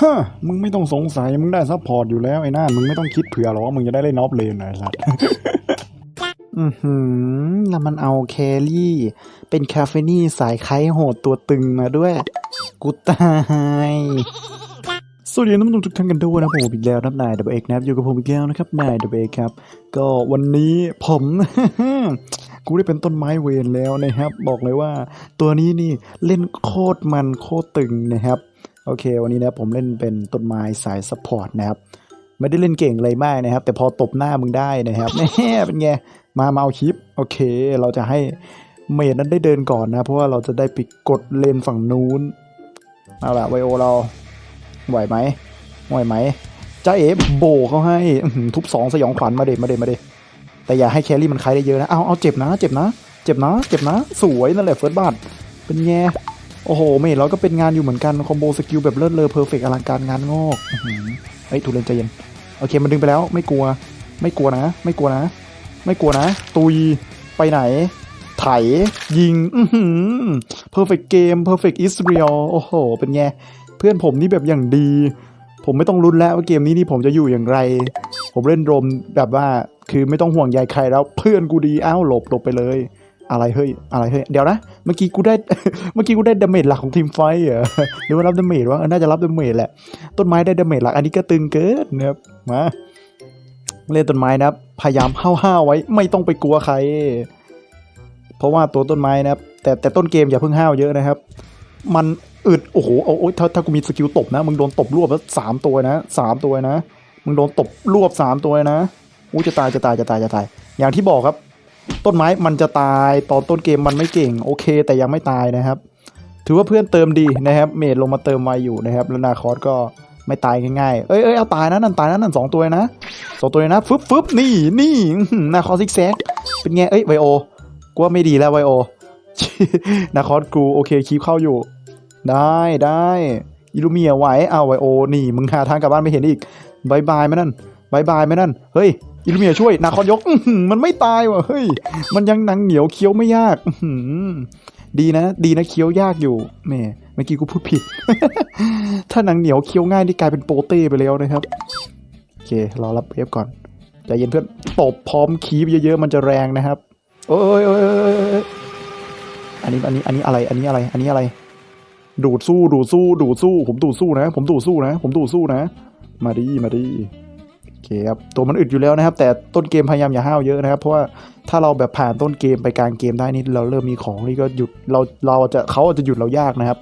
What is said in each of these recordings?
ฮะมึงไม่ต้องสงสัย มึงได้ซัพพอร์ตอยู่แล้วไอ้น่ามึงไม่ต้องคิดเผื่อหรอกว่ามึงจะได้เล่นนอฟเลนนะไอ้สัสอือหือแล้วมันเอาแครี่ เป็นคาเฟนี่สายไคโหดตัวตึงมาด้วย กูตายสวัสดีท่านผู้ชมทุกท่านกันด้วยนะผมอีกแล้วนับนายดับเอกนะครับอยู่กับผมอีกแล้วนะครับนายดับเอกครับ ก็วันนี้ผม กูได้เป็นต้นไม้เวรแล้วนะครับ บอกเลยว่า ตัวนี้นี่เล่นโคตรมันโคตรตึงนะครับ โอเค วันนี้นะผมเล่นเป็นต้นไม้สายซัพพอร์ตนะครับ ไม่ได้เล่นเก่งอะไรมากนะครับ แต่พอตบหน้ามึงได้นะครับแน่เป็นไง มามาเอาคลิป โอเค เราจะให้เมดนั้นได้เดินก่อนนะ เพราะว่าเราจะได้ไปกดเลนฝั่งนู้น เอาละไวโอเรา ไหวไหมไหวไหมจ้าเอ๋โบเขาให้ทุบสองสยองขวัญมาเด็มาเด็มาเด็แต่อย่าให้แครี่มันคลายได้เยอะนะ เอาเอาเจ็บนะ เจ็บนะ เจ็บนะ เจ็บนะ สวยนั่นแหละเฟิร์สบัตเป็นไง โอ้โหเมดเราก็เป็นงานอยู่เหมือนกัน คอมโบสกิลแบบเลิศเลอเพอร์เฟกอลังการงานงอกอื้อหือเฮ้ยทุเรนใจเย็น โอเค มันดึงไปแล้วไม่กลัว ไม่กลัวนะ ไม่กลัวนะ ไม่กลัวนะ ตุย ไปไหน ไถ ยิง อือหือ perfect game perfect Israel โอ้โห เป็นไง เพื่อนผมนี่แบบอย่างดี ผมไม่ต้องรุนแล้วว่าเกมนี้นี่ผมจะอยู่อย่างไร ผมเล่นรมแบบว่า คือไม่ต้องห่วงใยใครแล้ว เพื่อนกูดี อ้าวหลบหลบไปเลย อะไรเฮ้ยอะไรเฮ้ยเดี๋ยวนะเมื่อกี้กูได้เมื่อกี้กูได้ดาเมจหลักของทีมไฟเหรอหรือว่ารับดาเมจวะเออน่าจะรับดาเมจแหละต้นไม้ได้ดาเมจหลักอันนี้ก็ตึงเกินนะครับมาเล่นต้นไม้นะครับพยายามห้าวๆไว้ไม่ต้องไปกลัวใคร เพราะว่าตัวต้นไม้นะครับ แต่แต่ต้นเกมอย่าเพิ่งห้าวเยอะนะครับ มันอึดโอ้โหเอาโอ้ยถ้าถ้ากูมีสกิลตบนะมึงโดนตบรวบแล้วสามตัวนะสามตัวนะมึงโดนตบรวบสามตัวนะอู้จะตายจะตายจะตายจะตาย อย่างที่บอกครับ ต้นไม้มันจะตายตอนต้นเกมมันไม่เก่งโอเค แต่ยังไม่ตายนะครับ ถือว่าเพื่อนเติมดีนะครับเมดลงมาเติมไวอยู่นะครับแล้วนาคอสก็ไม่ตายง่ายๆ เอ้ยเอ้ยเอาตายนะนั่นตายนะนั่นสองตัวนะสองตัวนะฟึบฟึบนี่นี่นาคอสซิกแซกเป็นไงเอ้ยไวโอกูว่าไม่ดีแล้วไวโอนาคอสกูโอเคคีบเข้าอยู่ ได้ได้อิลูเมียไหวเอาไวโอนี่มึงหาทางกลับบ้านไม่เห็นอีกบายบายไหมนั่นบายบายไหมนั่นเฮ้ย อิลูเมียช่วยนาคอสยกมันไม่ตายว่ะเฮ้ยมันยังหนังเหนียวเคี้ยวไม่ยากดีนะ ดีนะเคี้ยวยากอยู่แหมเมื่อกี้กูพูดผิด ถ้าหนังเหนียวเคี้ยวง่ายนี่กลายเป็นโปเต้ไปแล้วนะครับโอเครอรับเวฟก่อนใจเย็นเพื่อนตบพร้อมคีบเยอะๆมันจะแรงนะครับ โอ้ยโอ้ยอันนี้อันนี้อันนี้อะไรอันนี้อะไรอันนี้อะไร ดูดสู้ดูดสู้ดูดสู้ ผมดูดสู้นะ ผมดูดสู้นะ ผมดูดสู้นะ มาดีมาดี อเคครับตัวมันอึดอยู่แล้วนะครับ แต่ต้นเกมพยายามอย่าห้าวเยอะนะครับ เพราะว่าถ้าเราแบบผ่านต้นเกมไปกลางเกมได้นี่เราเริ่มมีของนี่ก็หยุดเราเราจะเขาจะหยุดเรายากนะครับ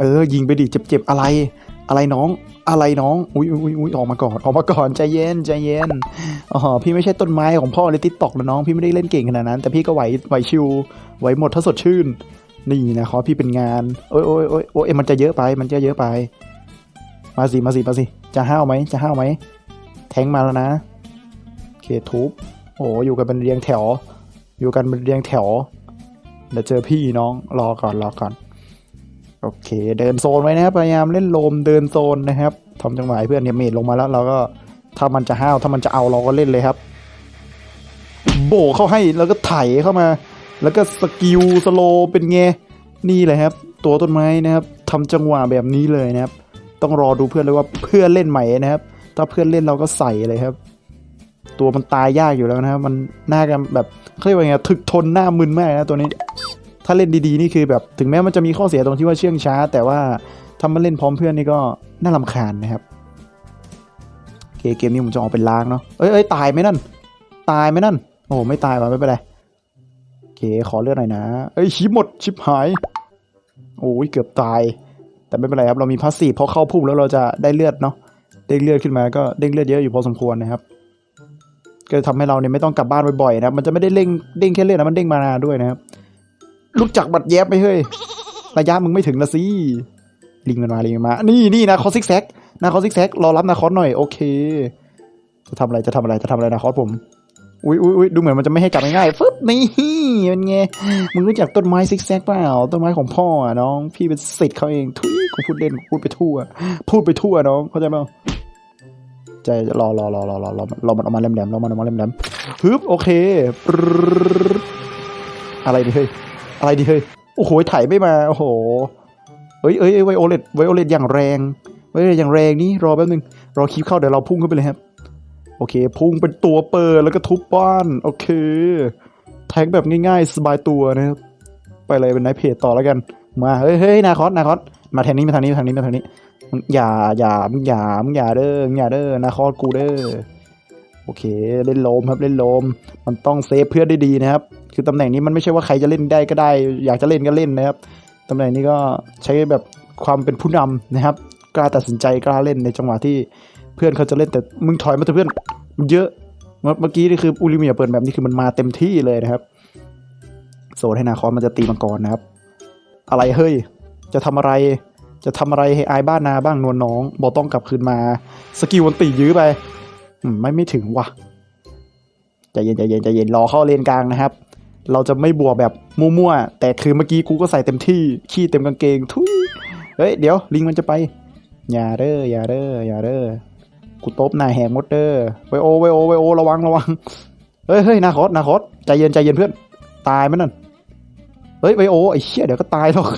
เออ ยิงไปดิเจ็บๆอะไร อะไรน้องอะไรน้องอุ้ยอุ้ยอุ้ยออกมาก่อนออกมาก่อนใจเย็นใจเย็นอ๋อพี่ไม่ใช่ต้นไม้ของพ่อเลยติ๊กตอกนะน้องพี่ไม่ได้เล่นเก่งขนาดนั้น แต่พี่ก็ไหวไหวชิวไหวหมดถ้าสดชื่น นี่นะขอพี่เป็นงานโอ้ยโอ้ยโอ้ยโอ้ยมันจะเยอะไปมันจะเยอะไป มาสิมาสิมาสิ จะห้าวไหมจะห้าวไหม แทงมาแล้วนะเคทุบโอ้อยู่กันเป็นเรียงแถว อยู่กันเป็นเรียงแถว เดี๋ยวเจอพี่น้องรอก่อนรอก่อน โอเค เดินโซนไว้นะครับ พยายามเล่นโลมเดินโซนนะครับทำจังหวะเพื่อนเนี่ยเมดลงมาแล้วเราก็ถ้ามันจะห้าวถ้ามันจะเอาเราก็เล่นเลยครับ โบกเข้าให้แล้วก็ไถเข้ามา แล้วก็สกิลสโลว์เป็นไงนี่เลยครับ ตัวต้นไม้นะครับทำจังหวะแบบนี้เลยนะครับ ต้องรอดูเพื่อนเลยว่าเพื่อนเล่นใหม่นะครับ ถ้าเพื่อนเล่นเราก็ใส่เลยครับ ตัวมันตายยากอยู่แล้วนะครับมันหน่ากันแบบเขาเรียกว่าไงถึกทนหน้ามึนมากนะตัวนี้ ถ้าเล่นดีๆนี่คือแบบถึงแม้มันจะมีข้อเสียตรงที่ว่าเชื่องช้า แต่ว่าถ้ามาเล่นพร้อมเพื่อนนี่ก็น่าลำคาญนะครับเคเกมนี้ผมจะออกเป็นล้างเนาะเอ้ยเอ้ยตายไหมนั่น ตายไหมนั่น โอ้ไม่ตายว่ะไม่เป็นไรโอเคขอเลือดหน่อยนะ เอ้ยชิปหมดชิปหาย โอ้ยเกือบตาย แต่ไม่เป็นไรครับ เรามีพาสซีฟพอเข้าพุ่มแล้วเราจะได้เลือดเนาะเด้งเลือดขึ้นมาก็เด้งเลือดเยอะอยู่พอสมควรนะครับ ก็ทำให้เราเนี่ยไม่ต้องกลับบ้านบ่อยๆนะครับมันจะไม่ได้เร่งเด้งแค่เลือดนะมันเด้งมานาด้วยนะครับรู้จักบัตรแยบไหมเฮ้ยระยะมึงไม่ถึงละสิลิงมันมาลิงมันมา นี่นี่นะคอซิกแซกนะคอซิกแซกรอรับนาคอสหน่อยโอเค จะทำอะไรจะทำอะไรจะทำอะไรนาคอสผม อุ้ยอุ้ยอุ้ยดูเหมือนมันจะไม่ให้กลับง่ายๆฟึบนี่เป็นไงมึงรู้จักต้นไม้ซิกแซกเปล่าต้นไม้ของพ่ออะน้อง พี่เป็นสิทธิ์เขาเองทุยกูพูดเล่นพูดไปทั่ว พูดไปทั่วน้องเข้าใจเปล่าใจรอรอรอรอรอรอรอมันออกมาแหลมๆรอมันออกมาแหลมๆฮึบโอเคอะไรดิเฮ้ยอะไรดิเฮ้ยโอ้โหไถ่ายไม่มาโอ้โห้เอ้ยเอ้ยไวโอเลตไวโอเลตอย่างแรงไวโอเลตอย่างแรงนี่รอแป๊บนึงรอคลิปเข้าเดี๋ยวเราพุ่งขึ้นไปเลยครับ โอเค พุ่งเป็นตัวเปิดแล้วก็ทุบบ้าน โอเค แทงแบบง่ายๆ สบายตัวนะครับ ไปเลยเป็นไนท์เพจต่อแล้วกัน มาเฮ้ยเฮ้ยนาคอสนาคอสมาทางนี้มาทางนี้มาทางนี้มาทางนี้มึงอย่าอย่ามึงอย่ามึงอย่าเด้อมึงอย่าเด้อนาคอสกูเด้อโอเค เล่นโลมครับเล่นโลม มันต้องเซฟเพื่อนได้ดีนะครับ คือตำแหน่งนี้มันไม่ใช่ว่าใครจะเล่นได้ก็ได้ อยากจะเล่นก็เล่นนะครับตำแหน่งนี้ก็ใช้แบบความเป็นผู้นำนะครับ กล้าตัดสินใจกล้าเล่นในจังหวะที่ เพื่อนเขาจะเล่นแต่มึงถอยมาเถอะเพื่อนมันเยอะเมื่อกี้นี่คืออูริเมียเปิดแบบนี้คือมันมาเต็มที่เลยนะครับ โซนให้นาคอสมันจะตีมังกรนะครับ อะไรเฮ้ย จะทำอะไร จะทำอะไรให้อายบ้านนาบ้างนวลน้องบอต้องกลับคืนมา สกิลวันตียื้อไปไม่ไม่ถึงว่ะใจเย็นใจเย็นใจเย็นรอเข้าเลนกลางนะครับ เราจะไม่บวกแบบมั่วๆแต่คือเมื่อกี้กูก็ใส่เต็มที่ขี้เต็มกางเกงทุยเฮ้ยเดี๋ยวลิงมันจะไปอย่าเด้ออย่าเด้ออย่าเด้อ กูตบหน้าแหกหมดเด้อไวโอไวโอไวโอระวังระวังเฮ้ยเฮ้ยนาคอสนาคอสใจเย็นใจเย็นเพื่อน ตายไหมนั่นเฮ้ยไวโอไอ้เชี่ยเดี๋ยวก็ตายหรอก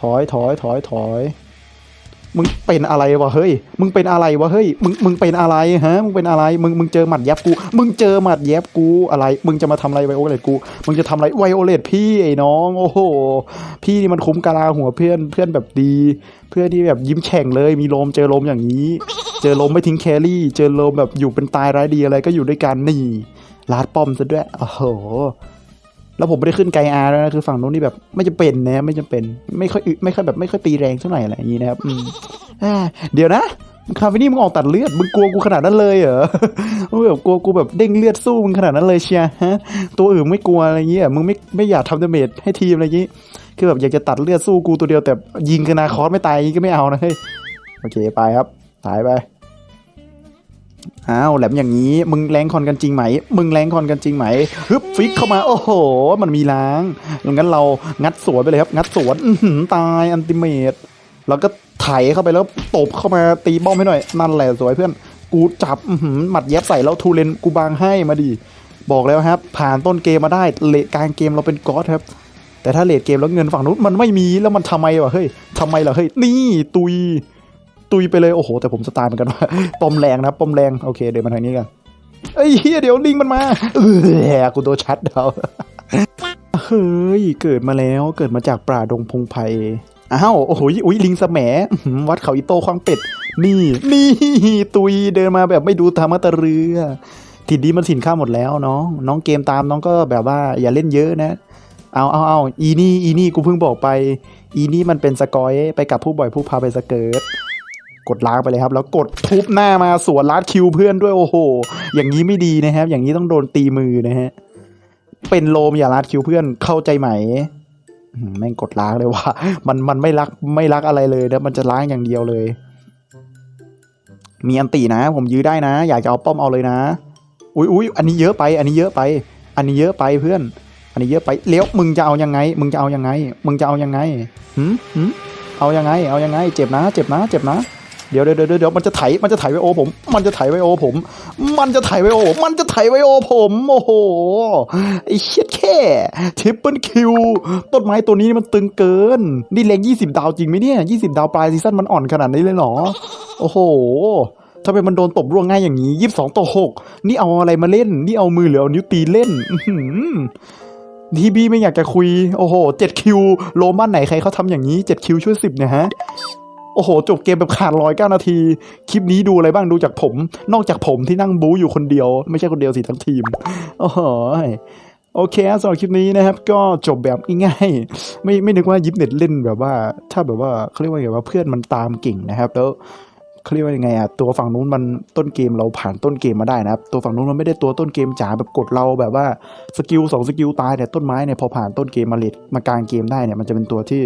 ถอยถอยถอยถอยมึงเป็นอะไรวะเฮ้ย มึงเป็นอะไรวะเฮ้ย มึงมึงเป็นอะไรฮะ มึงเป็นอะไร มึงมึงเจอหมัดแยบกู มึงเจอหมัดแยบกูอะไร มึงจะมาทำอะไรไวโอเลตกู มึงจะทำอะไรไวโอเลตพี่ไอ้น้อง โอ้โห พี่นี่มันคุ้มกะลาหัวเพื่อนเพื่อนแบบดี เพื่อนที่แบบยิ้มแฉ่งเลย มีลมเจอลมอย่างนี้ เจอลมไม่ทิ้งแครี่ เจอลมแบบอยู่เป็นตายร้ายดีอะไรก็อยู่ด้วยกันนี่ลาดป้อมซะด้วยโอ้โห แล้วผมไม่ได้ขึ้นไกอาร์แล้วนะคือฝั่งนู้นนี่แบบ ไม่จะเป็นนะ ไม่จำเป็นไม่ค่อยอึไม่ค่อยแบบไม่ค่อยตีแรงเท่าไหร่อะไรอย่างนี้นะครับอืมเดี๋ยวนะคาเฟนี่มึงออกตัดเลือดมึงกลัวกูขนาดนั้นเลยเหรอมึงแบบกลัวกูแบบเด้งเลือดสู้มึงขนาดนั้นเลยเชียฮะตัวอื่นไม่กลัวอะไรเงี้ยมึงไม่ไม่อยากทำดาเมจให้ทีมอะไรอย่างงี้ยคือแบบอยากจะตัดเลือดสู้กูตัวเดียวแต่ยิงกันนาคอสไม่ตายก็ไม่เอานะเฮ้ยโอเคไปครับ ตายไปอ้าวแหลมอย่างนี้ มึงแรงคอนกันจริงไหม มึงแรงคอนกันจริงไหมฮึบฟิกเข้ามาโอ้โห มันมีล้างงั้นเรางัดสวนไปเลยครับ งัดสวนตายอันติเมตแล้วก็ไถเข้าไปแล้วตบเข้ามาตีบ้อมให้หน่อย นั่นแหละสวยเพื่อน กูจับหมัดแย็บใส่แล้วทูเลนกูบางให้มาดิบอกแล้วครับ ผ่านต้นเกมมาได้เลทกลางเกมเราเป็นก๊อตครับ แต่ถ้าเลทเกมแล้วเงินฝั่งนู้นมันไม่มีแล้วมันทำไมวะเฮ้ยทำไมล่ะเฮ้ยนี่ตุย ตุยไปเลยโอ้โห แต่ผมสไตล์เหมือนกันว่าปอมแรงนะปอมแรงโอเคเดี๋ยวมาทางนี้กันเอ้ยเฮียเดี๋ยวลิงมันมาเออกูโดนชัดเดาเฮ้ยเกิดมาแล้วเกิดมาจากป่าดงพงไพรอ้าวโอ้โหอุ้ยลิงสแม้วัดเขาอีโต้ควางเป็ด นี่ นี่ตุยเดินมาแบบไม่ดูธรรมตะเรือถิ่นดีมันถิ่นข้าหมดแล้วน้องน้องเกมตามน้องก็แบบว่าอย่าเล่นเยอะนะ เอาเอาเอาอีนี่อีนี่กูเพิ่งบอกไป อีนี่มันเป็นสกอยไปกับผู้บ่อยผู้พาไปสเกิร์ต กดล้างไปเลยครับ แล้วกดทุบหน้ามาสวนลัดคิวเพื่อนด้วยโอ้โห อย่างนี้ไม่ดีนะครับ อย่างนี้ต้องโดนตีมือนะฮะเป็นโลมอย่าลัดคิวเพื่อนเข้าใจไหมแม่งกดล้างเลยว่า มันมันไม่รักไม่รักอะไรเลยนะมันจะล้างอย่างเดียวเลย มีอันตีนะ ผมยื้อได้นะ อยากจะเอาป้อมเอาเลยนะ อุ้ยอุ้ยอันนี้เยอะไป อันนี้เยอะไป อันนี้เยอะไปเพื่อน อันนี้เยอะไปเลี้ยวมึงจะเอายังไง มึงจะเอายังไง มึงจะเอายังไงหืมหืมเอายังไง เอายังไง เจ็บนะ เจ็บนะ เจ็บนะ เดี๋ยวเดี๋ยวเดี๋ยวมันจะไถมันจะไถไวโอผม มันจะไถไวโอผม มันจะไถไวโอมันจะไถไวโอผม โอ้โหไอ้เชี่ยแค่ทริปเปิลคิวต้นไม้ตัวนี้มันตึงเกิน นี่แรงยี่สิบดาวจริงไหมเนี่ยยี่สิบดาวปลายซีซั่นมันอ่อนขนาดนี้เลยเหรอ โอ้โหทำไมมันโดนตบร่วงง่ายอย่างนี้ยี่สิบสองต่อหกนี่เอาอะไรมาเล่น นี่เอามือหรือเอานิ้วตีเล่นทีบีไม่อยากจะคุย โอ้โหเจ็ดคิวโลบ้านไหนใครเขาทำอย่างนี้เจ็ดคิวช่วยสิบเนี่ยฮะ โอ้โห จบเกมแบบขาดร้อยเก้านาที คลิปนี้ดูอะไรบ้างดูจากผม นอกจากผมที่นั่งบู๊อยู่คนเดียว ไม่ใช่คนเดียวสิทั้งทีม โอ้โหโอเคสำหรับคลิปนี้นะครับ ก็จบแบบง่ายๆไม่ไม่นึกว่ายิปเน็ตเล่นแบบว่า ถ้าแบบว่าเขาเรียกว่าไงว่าเพื่อนมันตามเก่งนะครับแล้ว เขาเรียกว่ายังไงอะตัวฝั่งนู้นมันต้นเกมเราผ่านต้นเกมมาได้นะครับตัวฝั่งนู้นมันไม่ได้ตัวต้นเกมจ๋าแบบกดเราแบบว่าสกิลสองสกิลตายเนี่ยต้นไม้เนี่ยพอผ่านต้นเกมมาเลดมากลางเกมได้เนี่ยมันจะเป็นตัวที่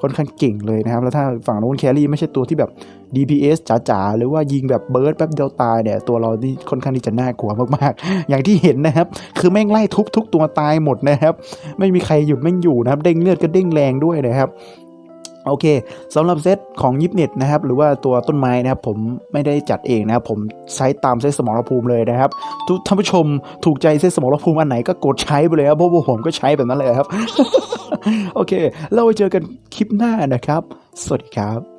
ค่อนข้างเก่งเลยนะครับ แล้วถ้าฝั่งนู้นแครี่ไม่ใช่ตัวที่แบบ DPS จ๋าๆหรือว่ายิงแบบเบิร์ดแป๊บเดียวตายเนี่ยตัวเรานี่ค่อนข้างที่จะน่ากลัวมากๆ อย่างที่เห็นนะครับ คือแม่งไล่ทุบทุกตัวตายหมดนะครับ ไม่มีใครหยุดแม่งอยู่นะครับ เด้งเลือดก็เด้งแรงด้วยนะครับ โอเคสำหรับเซตของยิปเน็ตนะครับหรือว่าตัวต้นไม้นะครับผมไม่ได้จัดเองนะครับผมใช้ตามเซตสมรภูมิเลยนะครับทุกท่านผู้ชมถูกใจเซตสมรภูมิอันไหนก็กดใช้ไปเลยครับเพราะว่าผมก็ใช้แบบนั้นเลยครับ โอเค เราไปเจอกันคลิปหน้านะครับ สวัสดีครับ